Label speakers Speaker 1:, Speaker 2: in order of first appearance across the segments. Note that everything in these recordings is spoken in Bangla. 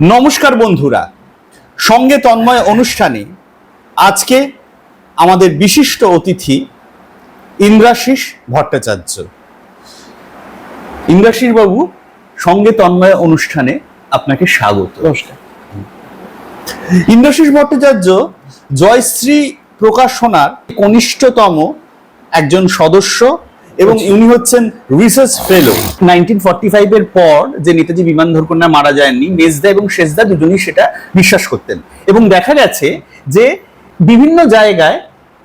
Speaker 1: নমস্কার বন্ধুরা। সঙ্গে তন্ময় অনুষ্ঠানে আজকে আমাদের বিশিষ্ট অতিথি ইন্দ্রাশিস ভট্টাচার্য। ইন্দ্রাশিস বাবু সঙ্গে তন্ময় অনুষ্ঠানে আপনাকে স্বাগত।
Speaker 2: নমস্কার।
Speaker 1: ইন্দ্রাশিস ভট্টাচার্য জয়শ্রী প্রকাশনার কনিষ্ঠতম একজন সদস্য এবং উনি হচ্ছেন রিসার্চ ফেলো। নাইনটিন ফর্টি ফাইভের পর যে নেতাজি বিমান দুর্ঘটনায় মারা যায়নি মেজদা এবং শেষদা দুজনই সেটা বিশ্বাস করতেন। এবং দেখা গেছে যে বিভিন্ন জায়গায়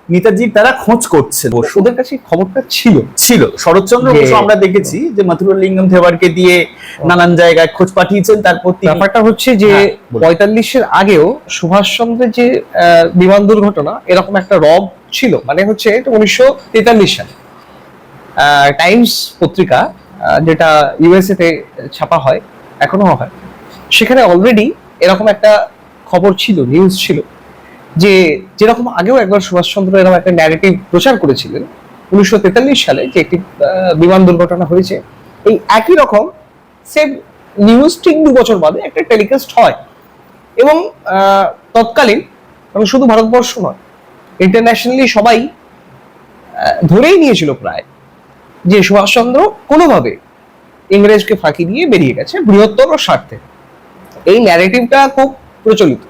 Speaker 1: নেতাজির তারা খোঁজ করছেন।
Speaker 2: ওদের কাছে খবরটা ছিল।
Speaker 1: ছিল। শরৎচন্দ্র বসু আমরা দেখেছি যে মথুরালিঙ্গম থেবারকে দিয়ে নানান জায়গায় খোঁজ পাঠিয়েছেন তারপর
Speaker 2: ব্যাপারটা হচ্ছে যে
Speaker 1: হ্যাঁ।
Speaker 2: পঁয়তাল্লিশের আগেও সুভাষচন্দ্রের যে আহ, বিমান দুর্ঘটনা এরকম একটা রব ছিল। মানে হচ্ছে এটা উনিশশো তেতাল্লিশ সালে। টাইমস পত্রিকা যেটা ইউএসএ তে ছাপা হয় এখনও হয়। সেখানে অলরেডি এরকম একটা খবর ছিল নিউজ ছিল, যে যেরকম আগেও একবার সুভাষচন্দ্র এরকম একটা ন্যারেটিভ প্রচার করেছিলেন, উনিশশো তেতাল্লিশ সালে যে একটি বিমান দুর্ঘটনা হয়েছে, এই একই রকম সেম নিউজ ঠিক দু বছর বাদে একটা টেলিকাস্ট হয়। এবং তৎকালীন এবং শুধু ভারতবর্ষ নয় ইন্টারন্যাশনালি সবাই ধরেই নিয়েছিল প্রায় যে সুভাষচন্দ্র কোনোভাবে ইংরেজকে ফাঁকি দিয়ে বেরিয়ে গেছে বৃহত্তর স্বার্থে। এই ন্যারেটিভটা খুব প্রচলিত।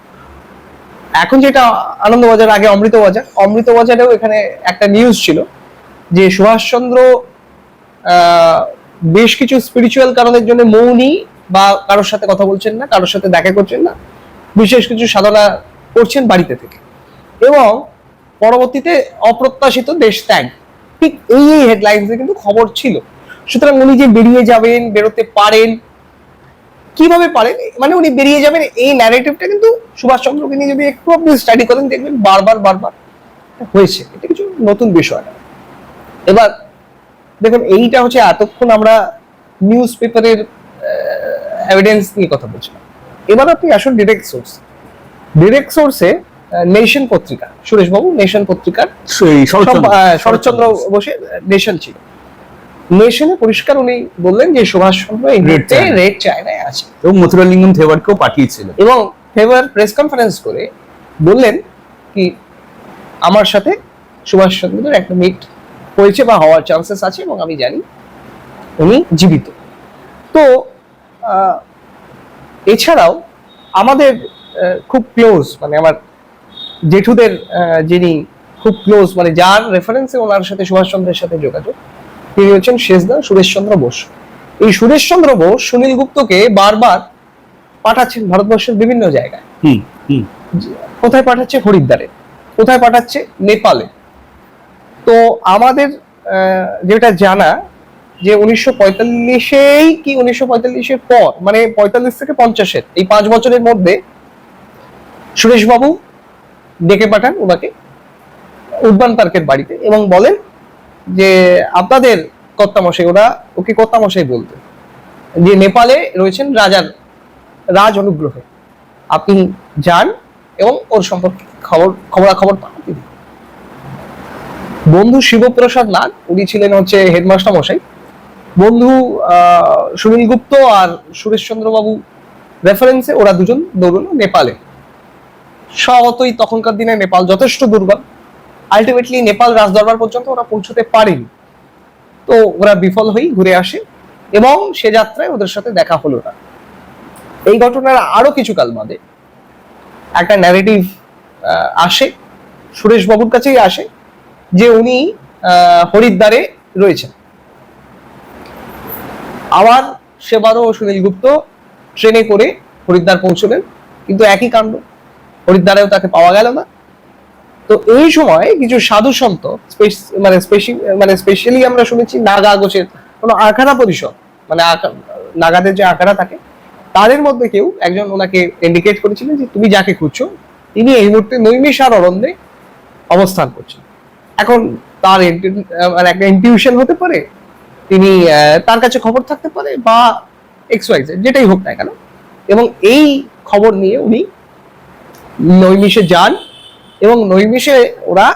Speaker 2: এখন যেটা আনন্দবাজার, আগে অমৃতবাজার। অমৃতবাজারেও এখানে একটা নিউজ ছিল যে সুভাষচন্দ্র বেশ কিছু স্পিরিচুয়াল কারণের জন্য মৌনি বা কারোর সাথে কথা বলছেন না, কারোর সাথে দেখা করছেন না, বিশেষ কিছু সাধনা করছেন বাড়িতে থেকে। এবং পরবর্তীতে অপ্রত্যাশিত দেশ ত্যাগ। ঠিক এই এই হেডলাইন্সে কিন্তু খবর ছিল। সুতরাং উনি যে বেরিয়ে যাবেন, বেরোতে পারেন, কীভাবে পারেন? মানে উনি বেরিয়ে যাবেন, এই ন্যারেটিভটা কিন্তু সুভাষচন্দ্রকে নিয়ে যদি একটু আপনি স্টাডি করেন, দেখবেন বারবার বারবার হয়েছে। এটা কিছু নতুন বিষয় না। এবার দেখুন, এইটা হচ্ছে এতক্ষণ আমরা নিউজ পেপারের এভিডেন্স নিয়ে কথা বলছিলাম। এবার আপনি আসুন ডিরেক্ট সোর্স ডিরেক্ট সোর্সে নেশন পত্রিকা সুরেশবাবু নেশন পত্রিকার
Speaker 1: শরৎচন্দ্র
Speaker 2: বসে নেশন ছিল। নেশনে পরিষ্কার উনি বললেন যে সুভাষচন্দ্র এই মুহূর্তে রেড চায়নায় আছে।
Speaker 1: এবং মথুরালিঙ্গম থেওয়ারকেও পাঠিয়েছিলেন।
Speaker 2: এবং ফেভার প্রেস কনফারেন্স করে বললেন কি আমার সাথে সুভাষচন্দ্রের একটা মিট হয়েছে বা হওয়ার চান্সেস আছে এবং আমি জানি উনি জীবিত। তো আহ, এছাড়াও আমাদের খুব ক্লোজ মানে আমার জেঠুদের যিনি খুব ক্লোজ মানে যার রেফারেন্সে ওনার সাথে সুভাষচন্দ্রের সাথে যোগাযোগ তিনি হচ্ছেন শেষদা সুরেশচন্দ্র বোস। এই সুরেশচন্দ্র বোস সুনীল গুপ্তকে বারবার পাঠাচ্ছেন ভারতবর্ষের বিভিন্ন জায়গায়। কোথায় পাঠাচ্ছে? হরিদ্বারে। কোথায় পাঠাচ্ছে? নেপালে। তো আমাদের আহ, যেটা জানা যে উনিশশো পঁয়তাল্লিশেই কি উনিশশো পঁয়তাল্লিশের পর মানে পঁয়তাল্লিশ থেকে পঞ্চাশের এই পাঁচ বছরের মধ্যে সুরেশবাবু ডেকে পাঠান ওনাকে উদ্যান পার্কের বাড়িতে এবং বলেন যে আপনাদের কর্তামশাই, ওরা ওকে কর্তামশাই বলতে যে নেপালে রয়েছেন রাজার, রাজ অনুগ্রহে। আপনি যান এবং ওর সম্পর্কে খবর, খবরাখবর পান বন্ধু শিবপ্রসাদ নাগ উনি ছিলেন হচ্ছে হেডমাস্টার মশাই। বন্ধু সুনীল গুপ্ত আর সুরেশচন্দ্র বাবু রেফারেন্সে ওরা দুজন দৌড়লো নেপালে। স্বভাবতই তখনকার দিনে নেপাল যথেষ্ট দুর্বল। আলটিমেটলি নেপাল রাজদরবার পর্যন্ত ওরা পৌঁছতে পারেনি। তো ওরা বিফল হয়েই ঘুরে আসে এবং সে যাত্রায় ওদের সাথে দেখা হলো না। এই ঘটনার আরও কিছু কাল বাদে একটা ন্যারেটিভ আসে, সুরেশ বাবুর কাছেই আসে, যে উনি হরিদ্বারে রয়েছেন। আবার সেবারও সুনীল গুপ্ত ট্রেনে করে হরিদ্বার পৌঁছলেন, কিন্তু একই কাণ্ড। হরিদ্বারেও তাকে পাওয়া গেল না। তো এই সময় কিছু সাধু সন্ত মানে স্পেশি মানে স্পেশালি আমরা শুনেছি নাগা গোছের কোনো আখাড়া পরিষদ মানে নাগাদের যে আখাড়া থাকে, তাদের মধ্যে কেউ একজন ওনাকে ইন্ডিকেট করেছিলেন যে তুমি যাকে খুঁজছো, তিনি এই মুহূর্তে নৈমিষার অরণ্যে অবস্থান করছেন। এখন তার মানে একটা ইনটিউশন হতে পারে, তিনি তার কাছে খবর থাকতে পারে বা এক্স ওয়াই যেটাই হোক না কেন, এবং এই খবর নিয়ে উনি নৈমিষে যান এবং নৈমিষে ওরা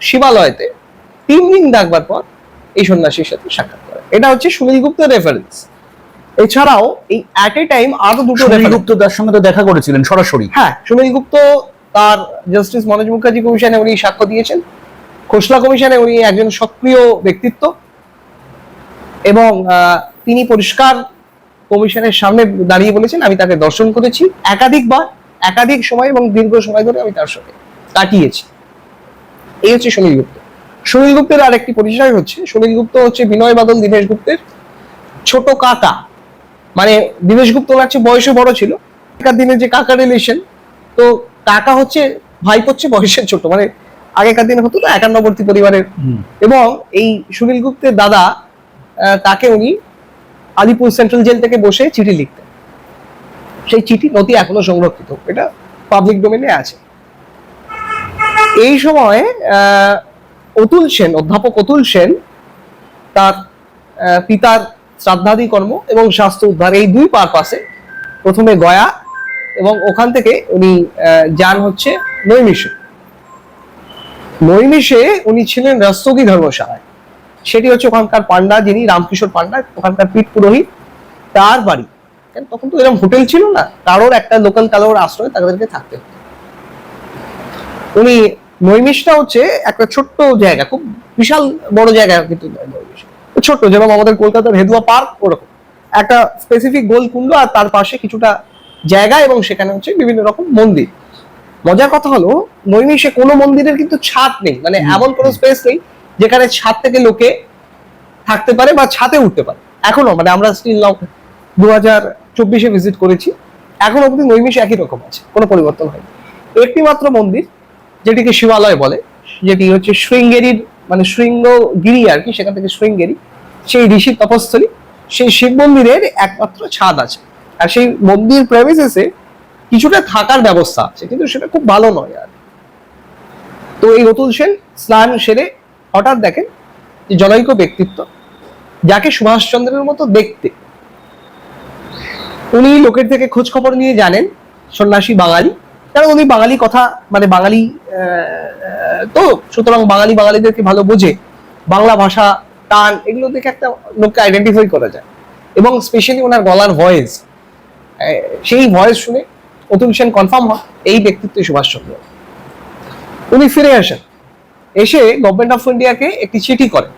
Speaker 2: শিবালয়তে তিন দিন ডাকবার পর এই সন্ন্যাসীর সাথে সাক্ষাৎ করে। এটা হচ্ছে সুনীল গুপ্তের রেফারেন্স এছাড়াও এই অ্যাট এ টাইম আরও দুটো
Speaker 1: সুনীল গুপ্ত তার সঙ্গে তো দেখা করেছিলেন সরাসরি।
Speaker 2: হ্যাঁ সুনীল গুপ্ত তার জাস্টিস মনোজ মুখার্জি কমিশনে উনি সাক্ষ্য দিয়েছেন। খোসলা কমিশনে উনি একজন সক্রিয় ব্যক্তিত্ব। এবং তিনি পরিষ্কার কমিশনের সামনে দাঁড়িয়ে বলেছেন আমি তাকে দর্শন করেছি। একাধিকবার একাধিক সময় এবং দীর্ঘ সময় ধরে আমি তার সঙ্গে কাটিয়েছি। এই হচ্ছে সুনীল গুপ্ত। সুনীল গুপ্তের আরেকটি পরিচয় হচ্ছে সুনীল গুপ্ত হচ্ছে বিনয় বাদল দীনেশ গুপ্তের ছোট কাকা। মানে দীনেশ গুপ্ত ওনার চেয়ে বয়সে বড় ছিল। আগেকার দিনে যে কাকা রিলেশন তো কাকা হচ্ছে ভাই হচ্ছে বয়সের ছোট। মানে আগেকার দিনে হতো তো একান্নবর্তী পরিবারের। এবং এই সুনীল গুপ্তের দাদা আহ, তাকে উনি আলিপুর সেন্ট্রাল জেল থেকে বসে চিঠি লিখতেন। সেই চিঠি নথি এখনও সংরক্ষিত, এটা পাবলিক ডোমেনে আছে। এই সময় অতুল সেন, অধ্যাপক অতুল সেন, তার পিতার শ্রাদ্ধাদি কর্ম এবং স্বাস্থ্য উদ্ধার, এই দুই পারপাসে প্রথমে গয়া এবং ওখান থেকে উনি যান হচ্ছে নৈমিষে। নৈমিষে উনি ছিলেন রাস্তগী ধর্মশালায়। সেটি হচ্ছে ওখানকার পান্ডা যিনি, রামকিশোর পান্ডা ওখানকার পীঠ পুরোহিত, তার বাড়ি। কারণ তখন তো এরকম হোটেল ছিল না। কারোর একটা লোকাল কালোর আশ্রয় তাদেরকে থাকতে উনি নৈমিষটা হচ্ছে একটা ছোট্ট জায়গা খুব বিশাল বড় জায়গা কিন্তু নৈমিষ ছোট্ট যেরকম আমাদের কলকাতার হেদুয়া পার্ক ওরকম। একটা স্পেসিফিক গোল কুণ্ড আর তার পাশে কিছুটা জায়গা এবং সেখানে হচ্ছে বিভিন্ন রকম মন্দির। মজার কথা হলো নৈমিষে কোনো মন্দিরের কিন্তু ছাদ নেই। মানে এমন কোনো স্পেস নেই যেখানে ছাদ থেকে লোকে থাকতে পারে বা ছাদে উঠতে পারে। এখনও মানে আমরা স্টিল দু চব্বিশে ভিজিট করেছি। এখন অবধি নৈমিষ একই রকম আছে, কোনো পরিবর্তন হয়নি। একটি মাত্র মন্দির, যেটিকে শিবালয় বলে, যেটি হচ্ছে শৃঙ্গেরির মানে শৃঙ্গগিরি আর কি, সেখান থেকে শৃঙ্গেরি, সেই ঋষির তপস্থলী সেই শিব মন্দিরের একমাত্র ছাদ আছে। আর সেই মন্দির প্রেমিসেসে কিছুটা থাকার ব্যবস্থা আছে, কিন্তু সেটা খুব ভালো নয় আর তো এই অতুল সেন, স্নান সেরে হঠাৎ দেখেন যে জনৈক ব্যক্তিত্ব, যাকে সুভাষচন্দ্রের মতো দেখতে উনি লোকের থেকে খোঁজ খবর নিয়ে জানেন সন্ন্যাসী বাঙালি। কারণ উনি বাঙালি কথা মানে বাঙালি তো, সুতরাং বাঙালি বাঙালিদেরকে ভালো বোঝে। বাংলা ভাষা টান এগুলো দেখে একটা লোককে আইডেন্টিফাই করা যায়। এবং স্পেশালি ওনার গলার ভয়েস সেই ভয়েস শুনে অতুল সেন কনফার্ম হয়, এই ব্যক্তিত্ব সুভাষচন্দ্র। উনি ফিরে আসেন। এসে গভর্নমেন্ট অফ ইন্ডিয়াকে একটি চিঠি করেন।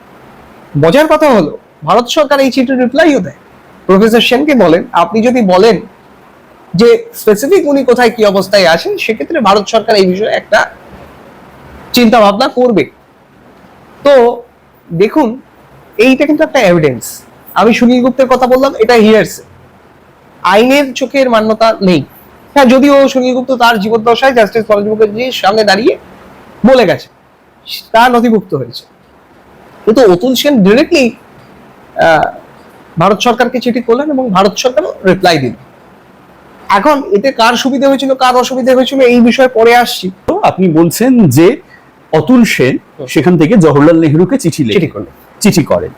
Speaker 2: মজার কথা হলো, ভারত সরকার এই চিঠির রিপ্লাইও দেয়। প্রফেসর সেনকে বলেন, আপনি যদি বলেন যে স্পেসিফিক উনি কোথায় কি অবস্থায় আছেন সেক্ষেত্রে ভারত সরকার এই বিষয়ে একটা চিন্তা ভাবনা করবে। তো দেখুন, এইটা কিন্তু একটা এভিডেন্স আমি সুনীল গুপ্তের কথা বললাম, এটা হিয়ার্স আইনের চোখের মান্যতা নেই। হ্যাঁ যদিও সুনীল গুপ্ত তার জীবদ্দশায় জাস্টিস মনোজ মুখার্জির সামনে দাঁড়িয়ে বলে গেছে। তা নথিভুক্ত হয়েছে। কিন্তু অতুল সেন ডিরেক্টলি ভারত সরকারকে চিঠি করলেন এবং ভারত সরকারও রিপ্লাই দিল। এখন এতে কার সুবিধা হয়েছিল কার অসুবিধা হয়েছিল এই বিষয়ে পরে আসছি।
Speaker 1: তো আপনি বলছেন যে অতুল সেন সেখান থেকে জওহরলাল নেহরুকে চিঠি
Speaker 2: করলেন।
Speaker 1: চিঠি করেন।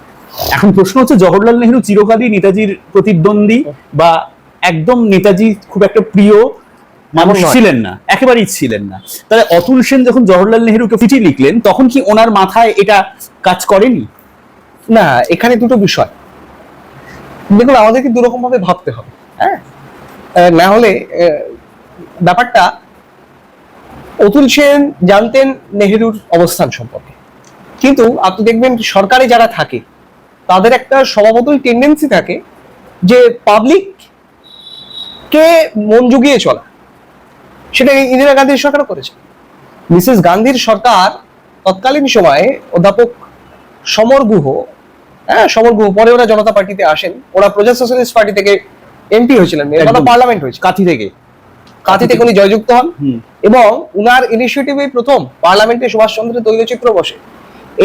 Speaker 1: এখন প্রশ্ন হচ্ছে জওহরলাল নেহরু চিরকালই নেতাজির প্রতিদ্বন্দ্বী বা একদম নেতাজি খুব একটা প্রিয় মানুষ ছিলেন না একেবারেই ছিলেন না। তাহলে অতুল সেন যখন জওহরলাল নেহরুকে চিঠি লিখলেন তখন কি ওনার মাথায় এটা কাজ করেনি?
Speaker 2: না এখানে দুটো বিষয়। দেখুন আমাদেরকে দুরকম ভাবে ভাবতে হবে হ্যাঁ? না হলে ব্যাপারটা অতুল সেন জানতেন নেহেরুর অবস্থান সম্পর্কে। কিন্তু আপনি দেখবেন সরকারে যারা থাকে, তাদের একটা স্বভাবতই টেন্ডেন্সি থাকে যে পাবলিক কে মন জুগিয়ে চলা। সেটা ইন্দিরা গান্ধীর সরকার করেছে। মিসেস গান্ধীর সরকার তৎকালীন সময়ে অধ্যাপক সমর গুহ হ্যাঁ সমর গুহ। পরে ওরা জনতা পার্টিতে আসেন। ওরা প্রজা সোশ্যালিস্ট পার্টি থেকে এমপি হয়েছিলেন। পার্লামেন্ট হয়েছে
Speaker 1: কাথি থেকে।
Speaker 2: কাঁথি থেকে উনি জয়যুক্ত হন। এবং উনার ইনিশিয়েটিভে প্রথম পার্লামেন্টে সুভাষচন্দ্রের তৈলচিত্র বসে।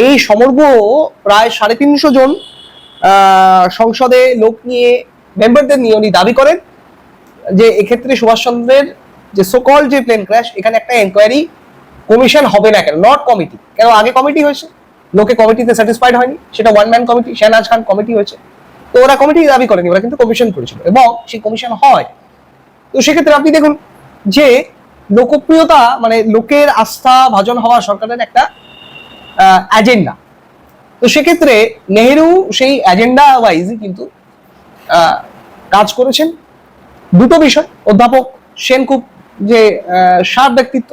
Speaker 2: এই সমগ্র প্রায় সাড়ে তিনশো জন সংসদে লোক নিয়ে মেম্বারদের নিয়ে উনি দাবি করেন যে এক্ষেত্রে সুভাষচন্দ্রের যে সোকল যে প্লেন ক্র্যাশ এখানে একটা এনকোয়ারি কমিশন হবে না কেন? নট কমিটি কেন? আগে কমিটি হয়েছে। লোকে কমিটিতে স্যাটিসফাইড হয়নি, সেটা one man committee Shehnaz Khan committee হয়েছে। তো ওরা কমিটি দাবি করেনি, ওরা কিন্তু কমিশন করেছিল এবং সেই কমিশন হয়। তো সেক্ষেত্রে আপনি দেখুন যে লোকপ্রিয়তা মানে লোকের আস্থা, ভাজন হওয়া সরকারের একটা এজেন্ডা তো সেক্ষেত্রে নেহেরু সেই এজেন্ডা ওয়াইজ কিন্তু কাজ করেছেন। দুটো বিষয়, অধ্যাপক সেন খুব যে সার ব্যক্তিত্ব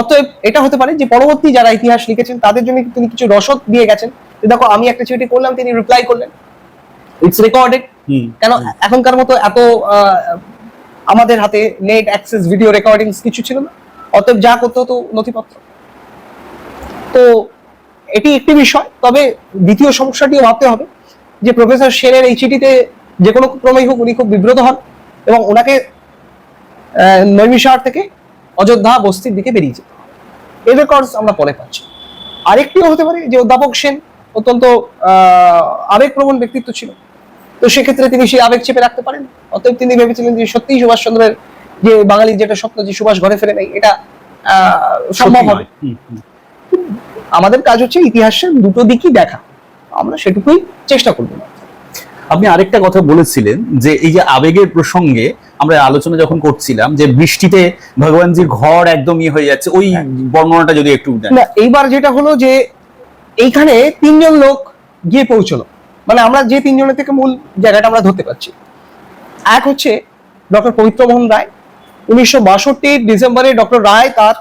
Speaker 2: অতএব এটা হতে পারে যে পরবর্তী যারা ইতিহাস লিখেছেন তাদের জন্য তিনি কিছু রসদ দিয়ে গেছেন। যে দেখো আমি একটা চিঠি করলাম তিনি রিপ্লাই করলেন। ইটস রেকর্ডেড কেন? এখনকার মতো এত আমাদের হাতে নেট অ্যাক্সেস ভিডিও রেকর্ডিংস কিছু ছিল না। অতএব যা করতে হতো নথিপত্র। তো এটি একটি বিষয় তবে দ্বিতীয় সমস্যাটিও ভাবতে হবে যে প্রফেসর সেনের এই চিঠিতে যে কোনো ক্রমেই হোক উনি খুব বিব্রত হন এবং ওনাকে নৈমিষার থেকে অযোধ্যা বস্তির দিকে বেরিয়ে যেতে। এই রেকর্ডস আমরা পরে পাচ্ছি। আরেকটিও হতে পারে যে অধ্যাপক সেন অত্যন্ত আবেগপ্রবণ ব্যক্তিত্ব ছিল। তো সেক্ষেত্রে তিনি সেই আবেগ চেপে রাখতে পারেন। অতএব তিনি ভেবেছিলেন যে সত্যিই সুভাষচন্দ্রের যে বাঙালির যেটা স্বপ্ন যে সুভাষ ঘরে ফেরে নেই এটা আহ, সম্ভব হবে। আমাদের কাজ হচ্ছে ইতিহাসের দুটো দিকই দেখা। আমরা সেটুকুই চেষ্টা করব।
Speaker 1: আপনি আরেকটা কথা বলেছিলেন যে এই যে আবেগের প্রসঙ্গে আমরা আলোচনা যখন করছিলাম যে বৃষ্টিতে ভগবানজির ঘর একদম ইয়ে হয়ে যাচ্ছে, ওই বর্ণনাটা যদি একটু
Speaker 2: না, এইবার যেটা হলো যে এইখানে তিনজন লোক গিয়ে পৌঁছলো। মানে আমরা যে তিনজনের থেকে মূল জায়গাটা আমরা ধরতে পারছি। এক হচ্ছে ডক্টর পবিত্র মোহন রায়। উনিশশো বাষট্টির ডিসেম্বরে ডক্টর রায় তার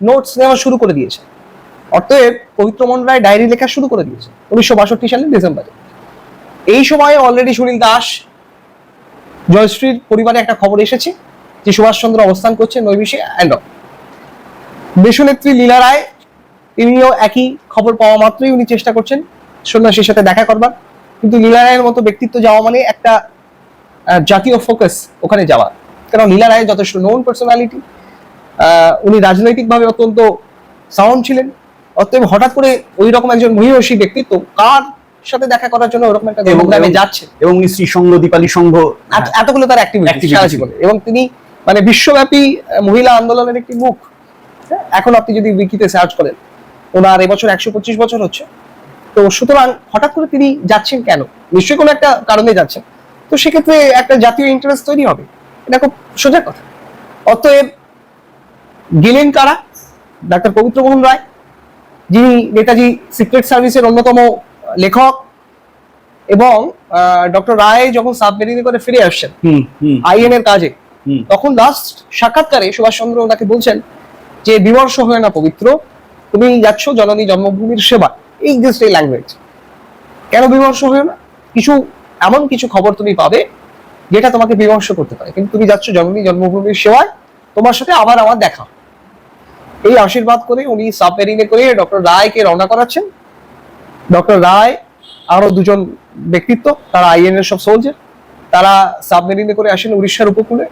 Speaker 2: নোটস নেওয়া শুরু করে দিয়েছে। অতএব পবিত্র মোহন রায় ডায়েরি লেখা শুরু করে দিয়েছে, উনিশশো বাষট্টি সালের ডিসেম্বরে। এই সময়ে অলরেডি সুনীল দাস জয়শ্রীর পরিবারে একটা খবর এসেছে যে সুভাষচন্দ্র অবস্থান করছে নৈবিশে অ্যান্ড দেশনেত্রী লীলা রায়, তিনিও একই খবর পাওয়া মাত্রই উনি চেষ্টা করছেন সন্ন্যাসীর সাথে দেখা করবার। কিন্তু লীলা রায়ের মতো ব্যক্তিত্ব যাওয়া মানে একটা জাতীয় ফোকাস ওখানে যাওয়া। কারণ লীলা রায় যথেষ্ট নোন পার্সোনালিটি উনি রাজনৈতিকভাবে অত্যন্ত সাউন্ড ছিলেন। অতএব হঠাৎ করে ওই রকম একজন মহিষী ব্যক্তিত্ব, কার সাথে দেখা করার জন্য ওরকম একটা
Speaker 1: এবং-
Speaker 2: যাচ্ছে।
Speaker 1: এবং উনি শ্রীসংঘ দীপালি সংঘ
Speaker 2: এতগুলো তার অ্যাক্টিভিটি সারা জীবনে। এবং তিনি মানে বিশ্বব্যাপী মহিলা আন্দোলনের একটি মুখ। হ্যাঁ, এখন আপনি যদি উইকিতে সার্চ করেন ওনার এবছর একশো পঁচিশ বছর হচ্ছে। তো সুতরাং হঠাৎ করে তিনি যাচ্ছেন কেন? নিশ্চয়ই কোনো একটা কারণে যাচ্ছেন। তো সেক্ষেত্রে একটা জাতীয় ইন্টারেস্ট তৈরি হবে। এটা খুব সোজা কথা। অতএব গেলেন কারা? ডাক্তার পবিত্র মোহন রায় যিনি নেতাজি সিক্রেট সার্ভিসের অন্যতম লেখক এবং ডক্টর রায় যখন সাবমেরিনে করে ফিরে আসছেন আইএন এর কাজে তখন লাস্ট সাক্ষাৎকারে সুভাষচন্দ্র ওনাকে বলছেন যে বিমর্ষ হয়ে না পবিত্র তুমি যাচ্ছ জননী জন্মভূমির সেবা। এই জাস্ট এই ল্যাঙ্গুয়েজ কেন বিমর্ষ হয়ে না? কিছু এমন কিছু খবর তুমি পাবে যেটা তোমাকে বিমর্ষ করতে পারে। কিন্তু তুমি যাচ্ছ জননী জন্মভূমির সেবায় তোমার সাথে আবার আমার দেখা। এই আশীর্বাদ করে উনি সাবমেরিনে করে ডক্টর রায়কে রওনা করাচ্ছেন। ডক্টর রায় আরও দুজন ব্যক্তিত্ব, তারা আইএন এর সব সোলজার তারা সাবমেরিনে করে আসেন উড়িষ্যার উপকূলে।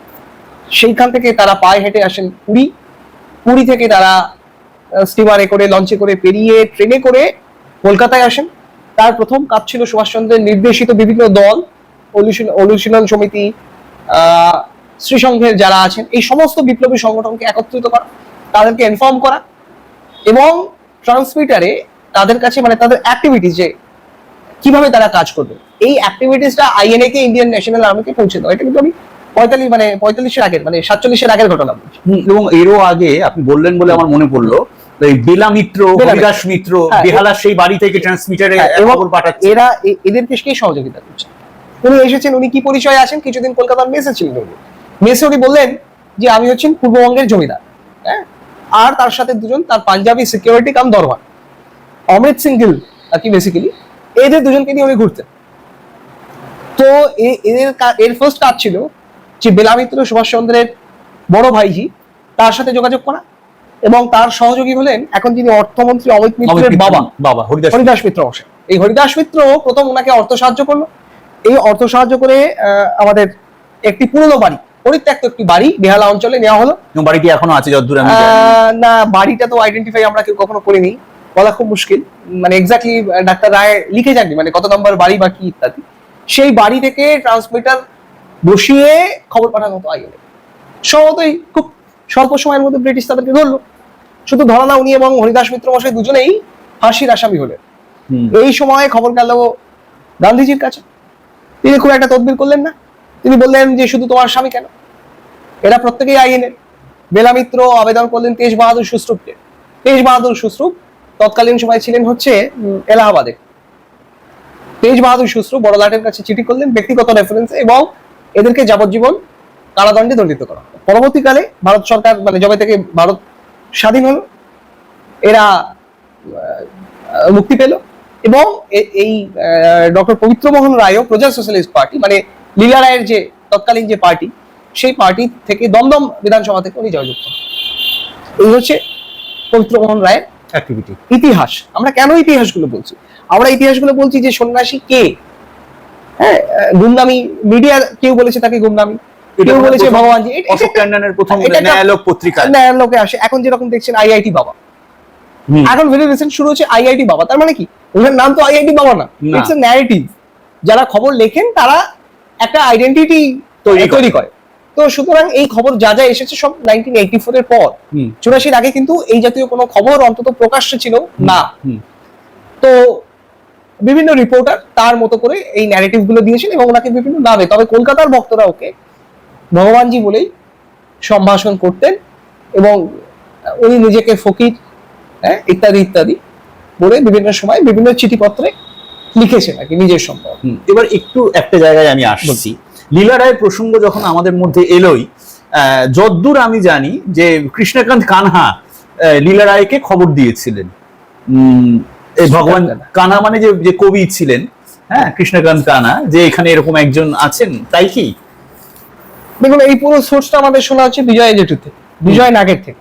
Speaker 2: সেইখান থেকে তারা পায়ে হেঁটে আসেন পুরী। পুরী থেকে তারা স্টিমারে করে লঞ্চে করে, পেরিয়ে ট্রেনে করে কলকাতায় আসেন। তার প্রথম কাজ ছিল সুভাষচন্দ্রের নির্দেশিত বিভিন্ন দল অনুশীলন সমিতি শ্রীসংঘের যারা আছেন, এই সমস্ত বিপ্লবী সংগঠনকে একত্রিত করা, তাদেরকে ইনফর্ম করা এবং ট্রান্সমিটারে তাদের কাছে মানে তাদের অ্যাক্টিভিটিস যে কীভাবে তারা কাজ করবে। এই অ্যাক্টিভিটিসটা আইএনএ কে ইন্ডিয়ান ন্যাশনাল আর্মিকে পৌঁছে দেওয়া। এটা কিন্তু আমি পঁয়তাল্লিশ মানে পঁয়তাল্লিশের আগের মানে সাতচল্লিশের আগের ঘটনা
Speaker 1: এবং এরও আগে আপনি বললেন বলে আমার মনে পড়ল বেলা মিত্র
Speaker 2: বেলা মিত্র। হ্যাঁ,
Speaker 1: বেহালার সেই বাড়ি থেকে ট্রান্সমিটারে
Speaker 2: হ্যাঁ,
Speaker 1: খবর পাঠাচ্ছে।
Speaker 2: এরা এদেরকে কে সহযোগিতা করছে। উনি এসেছেন উনি কি পরিচয়ে আছেন? কিছুদিন কলকাতার মেসে ছিলেন উনি। মেসে উনি বললেন যে আমি হচ্ছেন পূর্ববঙ্গের জমিদার। হ্যাঁ? আর তার সাথে দুজন তার পাঞ্জাবি সিকিউরিটি কাম দরবার। অমৃত সিং গিল আর কি বেসিক্যালি এদের দুজনকে নিয়ে উনি ঘুরতেন। তো এদের এর ফার্স্ট কাজ ছিল যে বেলামিত্র সুভাষচন্দ্রের বড় ভাইজি তার সাথে যোগাযোগ করা এবং তার সহযোগী হলেন এখন যিনি অর্থমন্ত্রী অমিত মিত্রের বাবা
Speaker 1: বাবা হরিদাস
Speaker 2: মিত্র। মশাই এই হরিদাস মিত্র প্রথম ওনাকে অর্থ সাহায্য করল। এই অর্থ সাহায্য করে আমাদের একটি পুরনো বাড়ি পরিত্যক্ত একটি বাড়ি বেহালা অঞ্চলে নেওয়া হলো।
Speaker 1: বাড়িটি এখনও আছে যতদূর
Speaker 2: না বাড়িটা তো আইডেন্টিফাই আমরা কেউ কখনো করিনি। বলা খুব মুশকিল। মানে এক্স্যাক্টলি ডাক্তার রায় লিখে যাননি মানে কত নম্বর বাড়ি বা কি ইত্যাদি। সেই বাড়ি থেকে ট্রান্সমিটার বসিয়ে খবর পাঠানো হতো আইএনএ সম্ভবতই খুব স্বল্প সময়ের মধ্যে ব্রিটিশ তাদেরকে ধরলো। শুধু ধরা না উনি এবং হরিদাস মিত্র মশাই দুজনেই ফাঁসির আসামি হলেন। এই সময় খবর গেল গান্ধীজির কাছে। তিনি খুব একটা তদবির করলেন না। তিনি বললেন যে শুধু তোমার স্বামী কেন? এরা প্রত্যেকেই আইনের বেলামিত্র আবেদন করলেন তেজ বাহাদুর সুশ্রুপকে তেজ বাহাদুর সুশ্রুপ তৎকালীন সময় ছিলেন হচ্ছে এলাহাবাদে। তেজ বাহাদুর সুশ্রুপ বড়লাটের কাছে চিঠি করলেন ব্যক্তিগত রেফারেন্সে এবং এদেরকে যাবজ্জীবন কারাদণ্ডে দণ্ডিত করা। পরবর্তীকালে ভারত সরকার মানে জবে থেকে ভারত স্বাধীন হলো, এরা মুক্তি পেল এবং এই ডক্টর পবিত্র মোহন রায়ও প্রজা সোশ্যালিস্ট পার্টি মানে লীলা রায়ের যে তৎকালীন যে পার্টি, সেই পার্টি থেকে দমদম বিধানসভা থেকে উনি জয়যুক্ত এই হচ্ছে পবিত্র মোহন রায়ের
Speaker 1: অ্যাক্টিভিটি
Speaker 2: ইতিহাস। আমরা কেন ইতিহাসগুলো বলছি? আমরা ইতিহাসগুলো বলছি যে সন্ন্যাসী কে? হ্যাঁ গুমনামি মিডিয়া কেউ বলেছে তাকে গুমনামি? কেউ বলেছে ভগবানজি। এটা-
Speaker 1: অশোক ট্যান্ডনের প্রথম ন্যায়ালোক পত্রিকা।
Speaker 2: ন্যায়ের লোকে আসে। এখন যেরকম দেখছেন আইআইটি বাবা। এখন ভেরি রিসেন্ট শুরু হচ্ছে আইআইটি বাবা। তার মানে কি? ওনার নাম তো আইআইটি বাবা না।
Speaker 1: না।
Speaker 2: ইটস এ ন্যারেটিভ যারা খবর লেখেন তারা একটা আইডেন্টিটি
Speaker 1: তৈরি করে।
Speaker 2: তো সুতরাং এই খবর যা যা এসেছে সব নাইনটিন এইটি ফোর এর পর।
Speaker 1: হুম।
Speaker 2: চুরাশির আগে কিন্তু এই জাতীয় কোনো খবর অন্তত প্রকাশ্যে ছিল না।
Speaker 1: হুম।
Speaker 2: তো বিভিন্ন রিপোর্টার তার মতো করে এই ন্যারেটিভগুলো দিয়েছেন এবং ওনাকে বিভিন্ন নামে তবে কলকাতার ভক্তরা ওকে ভগবানজি বলেই সম্ভাষণ করতেন এবং উনি নিজেকে ফকির হ্যাঁ ইত্যাদি ইত্যাদি বলে বিভিন্ন সময় বিভিন্ন চিঠিপত্রে লিখেছেন আর কি নিজের সম্পর্কে।
Speaker 1: হুম, এবার একটু একটা জায়গায় আমি আসছি। লীলা রায়ের প্রসঙ্গ যখন আমাদের মধ্যে এলোই যদ্দূর আমি জানি যে কৃষ্ণকান্ত কানহা লীলা রায়কে খবর দিয়েছিলেন। ভগবান কানা মানে যে যে কবি ছিলেন হ্যাঁ কৃষ্ণকান্ত কানা যে এখানে এরকম একজন আছেন তাই কি?
Speaker 2: দেখুন এই পুরো সোর্সটা আমাদের শোনা হচ্ছে বিজয় থেকে বিজয় নাগের থেকে।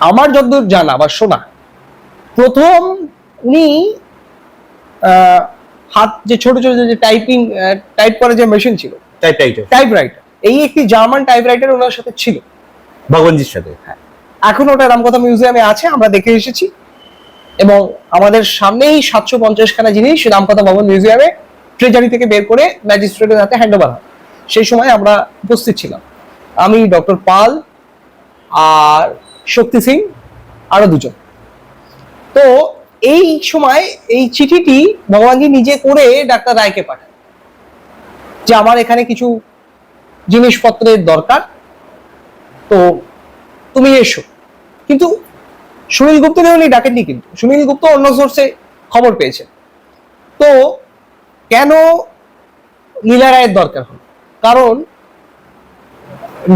Speaker 2: আমার যতদূর জানা বা শোনা প্রথম উনি আহ, হাত যে ছোট ছোট যে টাইপিং টাইপ করার যে মেশিন ছিল
Speaker 1: টাইপ রাইটার
Speaker 2: টাইপ রাইটার এই একটি জার্মান টাইপ রাইটার ওনার সাথে ছিল।
Speaker 1: ভগবানজির সাথে। হ্যাঁ।
Speaker 2: এখন ওটা রামকথা মিউজিয়ামে আছে আমরা দেখে এসেছি। এবং আমাদের সামনেই সাতশো পঞ্চাশখানা জিনিস রামকথা ভবন মিউজিয়ামে ট্রেজারি থেকে বের করে ম্যাজিস্ট্রেটের হাতে হ্যান্ড ওভার হয়। সেই সময় আমরা উপস্থিত ছিলাম। আমি ডক্টর পাল আর শক্তি সিং আরও দুজন। তো এই সময় এই চিঠিটি ভগবানজি নিজে করে ডাক্তার রায়কে পাঠান যে আমার এখানে কিছু জিনিসপত্রের দরকার। তো তুমি এসো। কিন্তু সুনীল গুপ্তকে উনি ডাকেননি কিন্তু। সুনীল গুপ্ত অন্য সোর্সে খবর পেয়েছেন। তো কেন লীলা রায়ের দরকার হলো? কারণ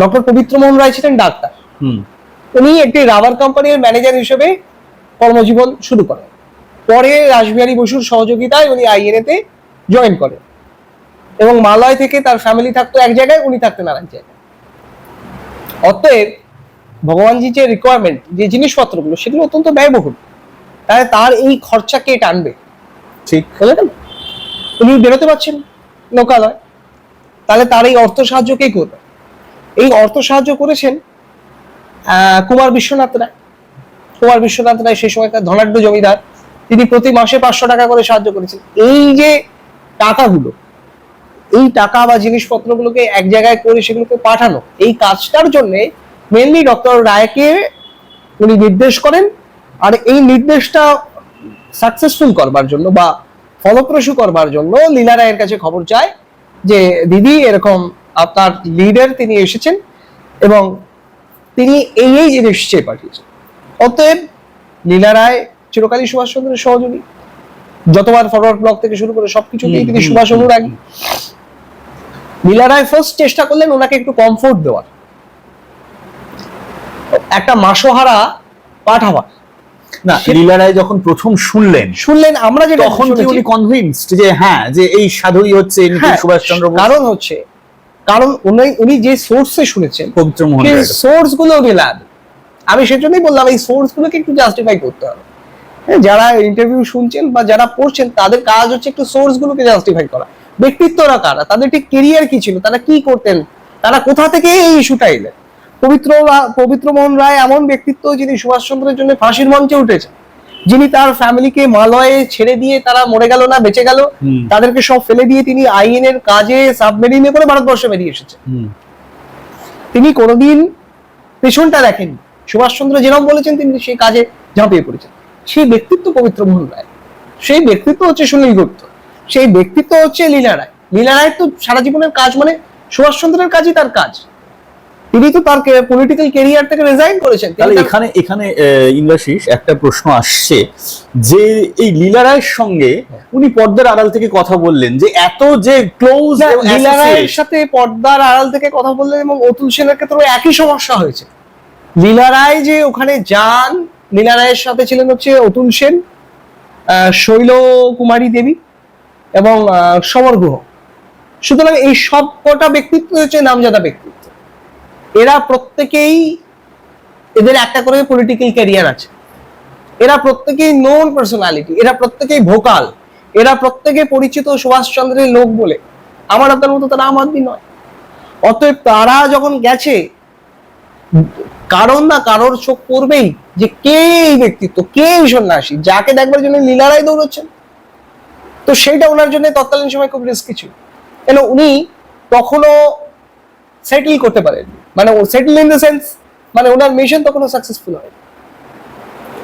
Speaker 2: ডক্টর পবিত্র মোহন রায় ছিলেন ডাক্তার।
Speaker 1: হুম।
Speaker 2: উনি একটি রাবার কোম্পানির ম্যানেজার হিসেবে কর্মজীবন শুরু করেন। পরে রাসবিহারী বসুর সহযোগিতায় উনি আইএনএ তে জয়েন করেন। এবং মালয় থেকে তার ফ্যামিলি থাকতো এক জায়গায় উনি থাকতেন আর এক জায়গায়। অতএব ভগবানজি যে রিকোয়ারমেন্ট যে জিনিসপত্রগুলো সেগুলো অত্যন্ত ব্যয়বহুল। তাহলে তার এই খরচা কে টানবে?
Speaker 1: ঠিক।
Speaker 2: গেল? উনি বেরোতে পারছেন লোকালয়। তাহলে তার এই অর্থ সাহায্য কে করবে? এই অর্থ সাহায্য করেছেন আহ, কুমার বিশ্বনাথ রায়। কুমার বিশ্বনাথ রায় সেই সময়কার ধনাঢ্য জমিদার। তিনি প্রতি মাসে পাঁচশো টাকা করে সাহায্য করেছেন। এই যে টাকাগুলো, এই টাকা বা জিনিসপত্রগুলোকে এক জায়গায় করে সেগুলোকে পাঠানো, এই কাজটার জন্য মেনলি ডক্টর রায়কে উনি নির্দেশ করেন আর এই নির্দেশটা সাকসেসফুল করবার জন্য বা ফলপ্রসূ করবার জন্য লীলা রায়ের কাছে খবর চায় যে দিদি এরকম আপনার লিডার তিনি এসেছেন এবং তিনি এই এই জিনিস চেয়ে পাঠিয়েছেন। অতএব লীলা রায় চিরকালই সুভাষচন্দ্রের সহযোগী। যতবার ফরওয়ার্ড ব্লক থেকে শুরু করে সবকিছুতেই তিনি সুভাষ। অনুরাগী লীলা রায় ফার্স্ট চেষ্টা করলেন ওনাকে একটু কমফোর্ট দেওয়ার। একটা মাসোহারা পাঠাবার।
Speaker 1: না লীলা রায় যখন প্রথম শুনলেন
Speaker 2: শুনলেন আমরা যেটা
Speaker 1: তখন কি উনি কনভিন্সড যে হ্যাঁ যে এই সাধুই হচ্ছে
Speaker 2: হ্যাঁ,
Speaker 1: সুভাষচন্দ্র
Speaker 2: কারণ হচ্ছে কারণ উনি উনি যে সোর্সে শুনেছেন
Speaker 1: পবিত্র মোহন
Speaker 2: সোর্সগুলো রিলায়েবল আমি সেজন্যই বললাম এই সোর্স গুলোকে একটু জাস্টিফাই করতে হবে। যারা ইন্টারভিউ শুনছেন বা যারা পড়ছেন তাদের কাজ হচ্ছে একটু সোর্স গুলোকে জাস্টিফাই করা। ব্যক্তিত্বরা কারা? তাদের ঠিক কেরিয়ার কি ছিল? তারা কি করতেন? তারা কোথা থেকে এই ইস্যুটা এলেন? পবিত্র মোহন রায় এমন ব্যক্তিত্ব যিনি সুভাষচন্দ্রের জন্য ফাঁসির মঞ্চে উঠেছেন। যিনি তার ফ্যামিলিকে মালয়ে ছেড়ে দিয়ে তারা মরে গেল না বেঁচে গেল। তাদেরকে সব ফেলে দিয়ে তিনি আইএন এর কাজে সাবমেরিনে করে ভারতবর্ষে বেরিয়ে এসেছেন।
Speaker 1: হুম,
Speaker 2: তিনি কোনোদিন পেছনটা দেখেননি। সুভাষচন্দ্র যেরকম বলেছেন তিনি সেই কাজে ঝাঁপিয়ে পড়েছেন। সেই ব্যক্তিত্ব পবিত্র মোহন রায়। সেই ব্যক্তিত্ব হচ্ছে সুনীল গুপ্ত। সেই ব্যক্তিত্ব হচ্ছে লীলা রায়। লীলা রায় তো সারা জীবনের কাজ মানে সুভাষচন্দ্রের কাজই তার কাজ। তিনি তো তার পলিটিক্যাল কেরিয়ার থেকে রিজাইন করেছেন।
Speaker 1: তাহলে এখানে এখানে ইন্দ্রাশিস একটা প্রশ্ন আসছে যে এই লীলা রায়ের সঙ্গে উনি পর্দার আড়াল থেকে কথা বললেন যে এত যে ক্লোজ
Speaker 2: লীলা রায়ের সাথে পর্দার আড়াল থেকে কথা বললেন এবং অতুল সেনের ক্ষেত্রেও একই সমস্যা হয়েছে। লীলা রায় যে ওখানে যান লীলা রায়ের সাথে ছিলেন হচ্ছে অতুল সেন শৈল কুমারী দেবী এবং সমর গুহ। সুতরাং এই সব কটা ব্যক্তিত্ব হচ্ছে নামজাদা ব্যক্তিত্ব। এরা প্রত্যেকেই এদের একটা করে পলিটিক্যাল ক্যারিয়ার আছে। এরা প্রত্যেকেই নোন পার্সোনালিটি এরা প্রত্যেকেই ভোকাল এরা প্রত্যেকে পরিচিত সুভাষচন্দ্রের লোক বলে। আমার আপনার মতো তারা আম আদমি নয়। অতএব তারা যখন গেছে, কারণ না কারোর চোখ পড়বেই। যে কে এই ব্যক্তিত্ব কে এই সন্ন্যাসী, যাকে দেখবার জন্য লীলারাই দৌড়চ্ছেন। তো সেইটা ওনার জন্য তৎকালীন সময় খুব রিস্কি ছিল। কেন উনি তখনও সেটেল করতে পারেন মানে ও সেটেল ইন দ্য সেন্স মানে ওনার মিশন তখনও সাকসেসফুল হয়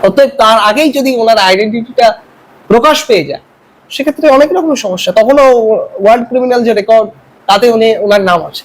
Speaker 2: অতএব তার আগেই যদি ওনার আইডেন্টিটিটা প্রকাশ পেয়ে যায়, সেক্ষেত্রে অনেক রকম সমস্যা। তখনও ওয়ার্ল্ড ক্রিমিনাল যে রেকর্ড তাতে উনি, ওনার নাম আছে।